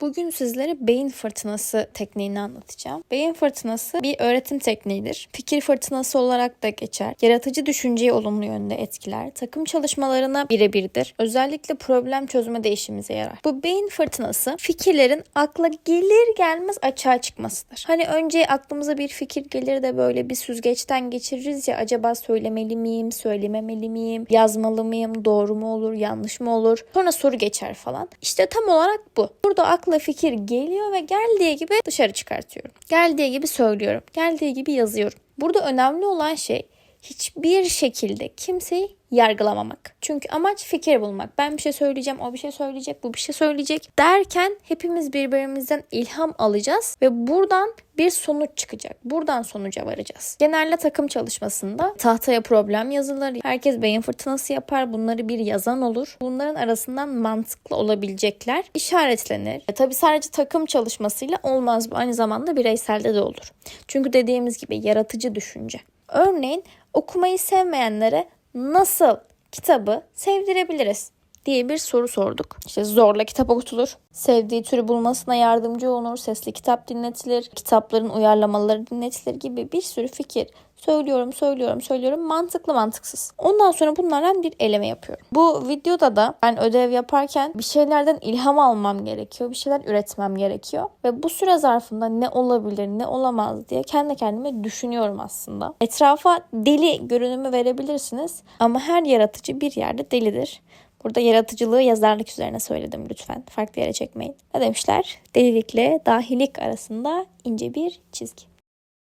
Bugün sizlere beyin fırtınası tekniğini anlatacağım. Beyin fırtınası bir öğretim tekniğidir. Fikir fırtınası olarak da geçer. Yaratıcı düşünceyi olumlu yönde etkiler. Takım çalışmalarına birebirdir. Özellikle problem çözme işimize yarar. Bu beyin fırtınası fikirlerin akla gelir gelmez açığa çıkmasıdır. Hani önce aklımıza bir fikir gelir de böyle bir süzgeçten geçiririz ya acaba söylemeli miyim, söylememeli miyim, yazmalı mıyım, doğru mu olur, yanlış mı olur? Sonra soru geçer falan. İşte tam olarak bu. Burada akla fikir geliyor ve geldiği gibi dışarı çıkartıyorum. Geldiği gibi söylüyorum. Geldiği gibi yazıyorum. Burada önemli olan şey hiçbir şekilde kimseyi yargılamamak. Çünkü amaç fikir bulmak. Ben bir şey söyleyeceğim, o bir şey söyleyecek, bu bir şey söyleyecek derken hepimiz birbirimizden ilham alacağız ve buradan bir sonuç çıkacak. Buradan sonuca varacağız. Genelde takım çalışmasında tahtaya problem yazılır. Herkes beyin fırtınası yapar. Bunları bir yazan olur. Bunların arasından mantıklı olabilecekler işaretlenir. E, tabii sadece takım çalışmasıyla olmaz bu. Aynı zamanda bireyselde de olur. Çünkü dediğimiz gibi yaratıcı düşünce. Örneğin okumayı sevmeyenlere nasıl kitabı sevdirebiliriz diye bir soru sorduk. İşte zorla kitap okutulur. Sevdiği türü bulmasına yardımcı olunur. Sesli kitap dinletilir. Kitapların uyarlamaları dinletilir gibi bir sürü fikir söylüyorum, söylüyorum, söylüyorum. Mantıklı mantıksız. Ondan sonra bunlardan bir eleme yapıyorum. Bu videoda da ben ödev yaparken bir şeylerden ilham almam gerekiyor. Bir şeyler üretmem gerekiyor. Ve bu süre zarfında ne olabilir, ne olamaz diye kendi kendime düşünüyorum aslında. Etrafa deli görünümü verebilirsiniz. Ama her yaratıcı bir yerde delidir. Burada yaratıcılığı yazarlık üzerine söyledim lütfen. Farklı yere çekmeyin. Ne demişler? Delilikle dahilik arasında ince bir çizgi.